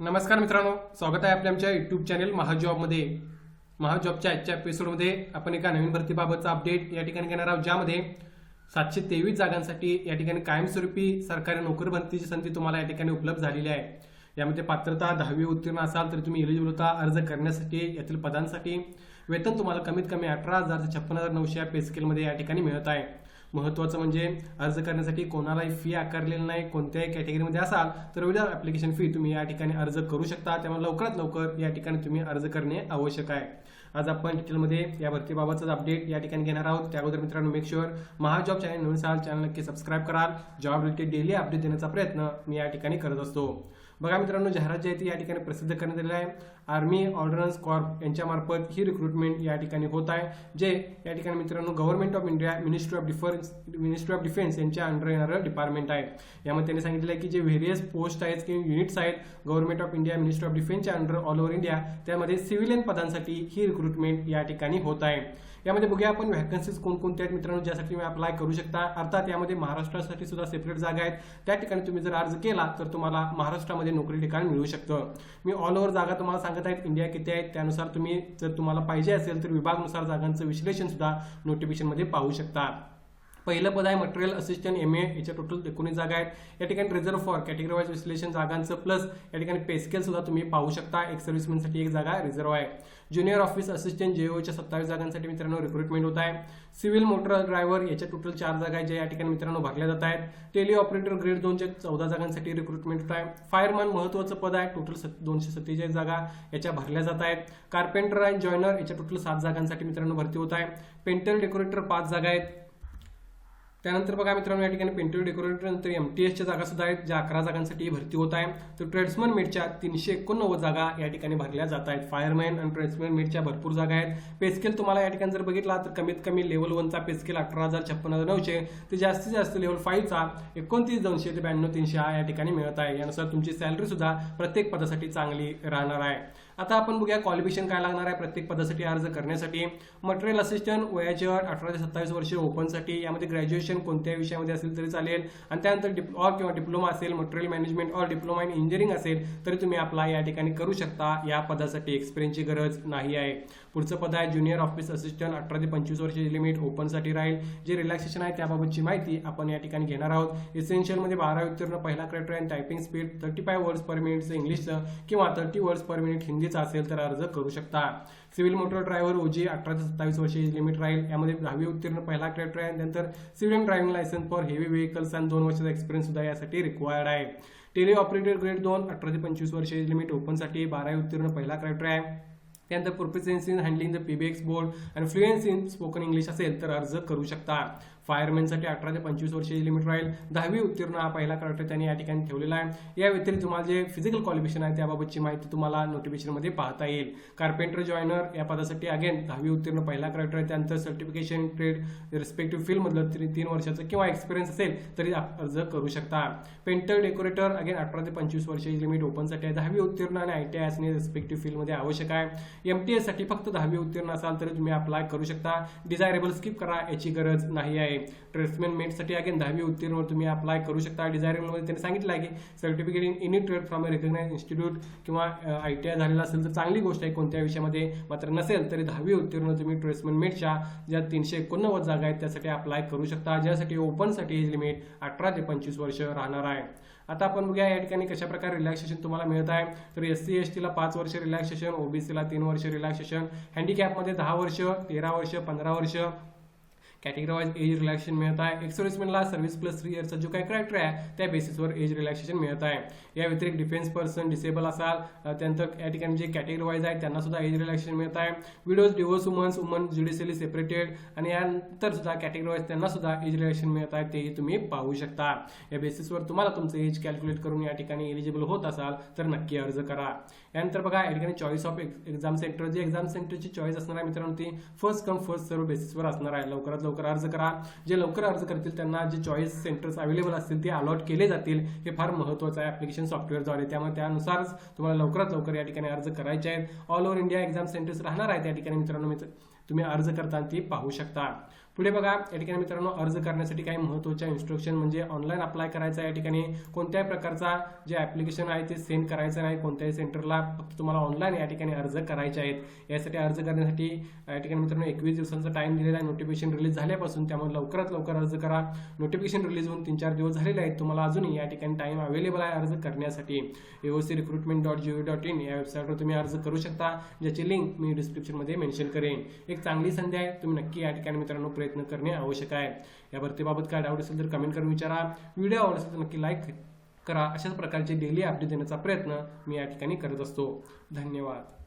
नमस्कार मित्रांनो स्वागत आहे आपल्या आमच्या युट्यूब चॅनेल महाजॉबमध्ये. महाजॉबच्या आजच्या एपिसोडमध्ये आपण एका नवीन भरतीबाबतचा अपडेट या ठिकाणी घेणार आहोत ज्यामध्ये सातशे तेवीस जागांसाठी या ठिकाणी कायमस्वरूपी सरकारी नोकरी भरतीची संधी तुम्हाला या ठिकाणी उपलब्ध झालेली आहे. यामध्ये पात्रता दहावी उत्तीर्ण असाल तर तुम्ही इलिजिबल होता अर्ज करण्यासाठी यातील पदांसाठी वेतन तुम्हाला कमीत कमी अठरा हजार ते छप्पन हजार नऊशे या पे स्केलमध्ये या ठिकाणी मिळत आहे. महत्त्वाचं म्हणजे अर्ज करण्यासाठी कोणालाही फी आकारलेली नाही कोणत्याही कॅटेगरीमध्ये असाल तर विदाउट ॲप्लिकेशन फी तुम्ही या ठिकाणी अर्ज करू शकता. त्यामुळे लवकरात लवकर या ठिकाणी तुम्ही अर्ज करणे आवश्यक आहे. आज आपण डिटेलमध्ये या भरतीबाबतचा अपडेट या ठिकाणी घेणार आहोत. त्या अगोदर मित्रांनो मेक शुअर महाजॉब चॅनल नवीन असाल चॅनल नक्की सबस्क्राईब कराल. जॉब रिलेटेड डेली अपडेट देण्याचा प्रयत्न मी या ठिकाणी करत असतो. बघा मित्रांनो जाहिरात जी आहे ती या ठिकाणी प्रसिद्ध करण्यात आली आहे. आर्मी ऑर्डनन्स कॉर्प यांच्यामार्फत ही रिक्रुटमेंट या ठिकाणी होत आहे. जे या ठिकाणी मित्रांनो government of India ministry of defence ministry of defence यांच्या अंडर येणारं डिपार्टमेंट आहे. यामध्ये त्यांनी सांगितलं आहे की जे व्हेरियस पोस्ट आहेत किंवा युनिट्स आहेत government of India ministry of डिफेन्सच्या under all over India त्यामध्ये सिव्हिलियन पदांसाठी ही रिक्रुटमेंट या ठिकाणी होत आहे. यामध्ये बघूया आपण व्हॅकन्सीज कोणकोणत्या आहेत मित्रांनो ज्यासाठी तुम्ही अप्लाय करू शकता. अर्थात यामध्ये महाराष्ट्रासाठी सुद्धा सेपरेट जागा आहेत. त्या ठिकाणी तुम्ही जर अर्ज केला तर तुम्हाला महाराष्ट्रामध्ये नोकरी ठिकाण मिळू शकतं. मी ऑल ओव्हर जागा तुम्हाला सांगत आहेत. इंडिया किती आहेत त्यानुसार तुम्ही जर तुम्हाला पाहिजे असेल तर विभागनुसार जागांचं विश्लेषण सुद्धा नोटिफिकेशनमध्ये पाहू शकता. पहिलं पद आहे मटेरियल असिस्टंट एम ए याच्या टोटल एकोणीस जागा आहेत. या ठिकाणी रिझर्व फॉर कॅटेगरी वाईज विश्लेषण जागांचं प्लस या ठिकाणी पेस्केल सुद्धा तुम्ही पाहू शकता. एक सर्व्हिसमॅनसाठी एक जागा रिझर्व आहे. ज्युनियर ऑफिस असिस्टंट जेओच्या सत्तावीस जागांसाठी मित्रांनो रिक्रुटमेंट होत आहे. सिव्हिल मोटर ड्रायव्हर याच्या टोटल चार जागा आहेत ज्या या ठिकाणी मित्रांनो भरल्या जात आहेत. टेली ऑपरेटर ग्रेड दोनच्या चौदा जागांसाठी रिक्रुटमेंट होत आहे. फायरमॅन महत्वाचं पद आहे टोटल दोनशे सत्तेचाळीस जागा याच्या भरल्या जात आहेत. कार्पेंटर अँड जॉयनर याच्या टोटल सात जागांसाठी मित्रांनो भरती होत आहे. पेंटर डेकोरेटर पाच जागा आहेत. त्यानंतर बघा मित्रांनो या ठिकाणी पेंटर डेकोरेटर नंतर एम टी एसच्या जागा सुद्धा आहेत. ज्या अकरा जागांसाठी भरती होत आहे. तर ट्रेड्समन मेटच्या तीनशे एकोणनव्वद जागा या ठिकाणी भरल्या जात आहेत. फायरमॅन आणि ट्रेड्समन मेटच्या भरपूर जागा आहेत. पेस्केल तुम्हाला या ठिकाणी जर बघितला तर कमीत कमी लेवल वनचा पेस्केल अठरा हजार छप्पन हजार नऊशे. ते जास्तीत जास्त लेवल फाईव्हचा एकोणतीस दोनशे ते ब्याण्णव तीनशे हा या ठिकाणी मिळत आहे. यानुसार तुमची सॅलरी सुद्धा प्रत्येक पदासाठी चांगली राहणार आहे. आता आपण बघूया क्वालिफिकेशन काय लागणार आहे प्रत्येक पदासाठी अर्ज करण्यासाठी. मटेरियल असिस्टंट वयाची अट अठरा ते सत्तावीस वर्ष ओपनसाठी यामध्ये ग्रॅज्युएशन कोणत्याही विषयामध्ये असेल तरी चालेल. आणि त्यानंतर डिप ऑर किंवा डिप्लोमा असेल material management or diploma in engineering असेल तरी तुम्ही अप्लाय या ठिकाणी करू शकता. या पदासाठी एक्सपिरियन्सची गरज नाही आहे. पुढचं पद आहे ज्युनियर ऑफिस असिस्टंट अठरा ते पंचवीस वर्षाची लिमिट ओपनसाठी राहील. जे रिलॅक्सेशन आहे त्याबाबतची माहिती आपण या ठिकाणी घेणार आहोत. इसेन्शियलमध्ये बारा उत्तीर्ण पहिला criterion typing speed thirty five words per मिनिटचं इंग्लिशचं किंवा थर्टी वर्ड्स पर मिनिट हिंदीचा असेल तर अर्ज करू शकता. सिव्हिल मोटर ड्रायव्हर ओजी अठरा ते सत्तावीस वर्षे लिमिट राहील यामध्ये दहावी उत्तीर्ण पहिला क्रायटेरियन त्यानंतर civil driving licence for heavy vehicles आणि दोन वर्षाचा एक्सपिरियन्स सुद्धा यासाठी रिक्वायर्ड आहे. टेली ऑपरेटर ग्रेड दोन अठरा ते पंचवीस वर्षे लिमिट ओपनसाठी बारावी उत्तीर्ण पहिला क्रायटेरिया आहे. त्यानंतर proficiency in handling the PBX board आणि फ्लुएन्सी इन स्पोकन इंग्लिश असेल तर अर्ज करू शकता. फायरमॅनसाठी अठरा ते पंचवीस वर्षाची लिमिट राहील. दहावी उत्तीर्ण हा पहिला क्रायटेरिया त्यांनी या ठिकाणी ठेवलेला आहे. या व्यतिरिक्त तुम्हाला जे फिजिकल क्वालिफिकेशन आहे त्याबाबतची माहिती तुम्हाला नोटिफिकेशनमध्ये पाहता येईल. कार्पेंटर जॉयनर या पदासाठी अगेन दहावी उत्तीर्ण पहिला क्रायटेरिया त्यानंतर सर्टिफिकेशन ट्रेड रिस्पेक्टिव्ह फील्डमधलं तरी तीन वर्षाचं किंवा एक्सपिरियन्स असेल तरी अर्ज करू शकता. पेंटर डेकोरेटर अगेन अठरा ते पंचवीस वर्षाची लिमिट ओपनसाठी आहे. दहावी उत्तीर्ण आणि आय टी आय असणे रिस्पेक्टिव्ह फील्डमध्ये आवश्यक आहे. एम टी एससाठी फक्त दहावी उत्तीर्ण असाल तरी तुम्ही अप्लाय करू शकता. डिझायरेबल स्किप करा याची गरज नाही आहे. ट्रेड्समॅन मेटसाठी अगेन दहावी उत्तीर्णवर तुम्ही अप्लाय करू शकता. डिझायरेबलमध्ये त्यांनी सांगितलं आहे की certificate in any trade from a recognise institute किंवा आय टी आय झालेला असेल तर चांगली गोष्ट आहे कोणत्या विषयामध्ये मात्र नसेल तरी दहावी उत्तीर्ण तुम्ही ट्रेड्समॅन मेटच्या ज्या तीनशे एकोणनव्वद जागा आहेत त्यासाठी अप्लाय करू शकता. ज्यासाठी ओपनसाठी एज लिमिट अठरा ते पंचवीस वर्ष राहणार आहे. आता आपण बघूया या ठिकाणी कशा प्रकारे रिलॅक्सेशन तुम्हाला मिळत आहे. तर एस सी एस टीला पाच वर्ष रिलॅक्सेशन ओबीसीला तीन वर्ष रिलॅक्सेशन हँडिकॅपमध्ये दहा वर्ष तेरा वर्ष पंधरा वर्ष कॅटेगरी वाईज एज रिलॅक्सेशन मिळत आहे. एक्सर्व्हिसमेनला सर्व्हिस प्लस थ्री इयरचा जो काही क्रायटेरिया आहे त्या बेसिसवर एज रिलॅक्सेशन मिळत आहे. या व्यतिरिक्त डिफेन्स पर्सन डिसेबल असाल त्यानंतर या ठिकाणी जे कॅटेगरी वाईज आहे त्यांना सुद्धा एज रिलॅक्सेशन मिळत आहे. Widows divorce womens women judicially separated आणि यानंतर सुद्धा कॅटेगरी वाईज त्यांना सुद्धा एज रिलॅक्सेशन मिळत आहे तेही तुम्ही पाहू शकता. या बेसिसवर तुम्हाला तुमचं एज कॅल्क्युलेट करून या ठिकाणी एलिजिबल होत असाल तर नक्की अर्ज करा. यानंतर बघा या ठिकाणी चॉईस ऑफ एक्झाम सेंटर जे एक्झाम सेंटरची चॉईस असणार आहे मित्रांनो ती फर्स्ट कम फर्स्ट सर्व बेसिसवर असणार आहे. लवकरात लवकर अर्ज करा. जे लवकर अर्ज करतील त्यांना जे चॉईस सेंटर्स अवेलेबल असतील ते अलॉट केले जातील. हे फार महत्त्वाचं आहे. ऍप्लिकेशन सॉफ्टवेअरद्वारे त्यामुळे त्यानुसारच तुम्हाला लवकरात लवकर या ठिकाणी अर्ज करायचे आहेत. All over India exam centres राहणार आहेत या ठिकाणी मित्रांनो. तुम्ही अर्ज करताना ती पाहू शकता. पुढे बघा या ठिकाणी मित्रांनो अर्ज करण्यासाठी काही महत्त्वाच्या इन्स्ट्रक्शन म्हणजे ऑनलाईन अप्लाय करायचं या ठिकाणी कोणत्याही प्रकारचा जे ऍप्लिकेशन आहे ते सेंड करायचं नाही. कोणत्याही सेंटरला फक्त तुम्हाला ऑनलाईन या ठिकाणी अर्ज करायचे आहेत. यासाठी अर्ज करण्यासाठी या ठिकाणी मित्रांनो एकवीस दिवसांचा टाईम दिलेला आहे. नोटिफिकेशन रिलीज झाल्यापासून त्यामुळे लवकरात लवकर अर्ज करा. नोटिफिकेशन रिलीज होऊन तीन चार दिवस झालेले आहेत. तुम्हाला अजूनही या ठिकाणी टाइम अवेलेबल आहे अर्ज करण्यासाठी. AOC recruitment dot G O dot in या वेबसाईटवर तुम्ही अर्ज करू शकता ज्याची लिंक मी डिस्क्रिप्शनमध्ये मेन्शन करेन. एक चांगली संधी आहे. तुम्ही नक्की या ठिकाणी मित्रांनो प्रयत्न करणे आवश्यक आहे. या भरतीबाबत काय डाऊट असेल तर कमेंट करून विचारा. व्हिडिओ आवडत असेल तर नक्की लाईक करा. अशाच प्रकारचे डेली अपडेट देण्याचा प्रयत्न मी या ठिकाणी करत असतो. धन्यवाद.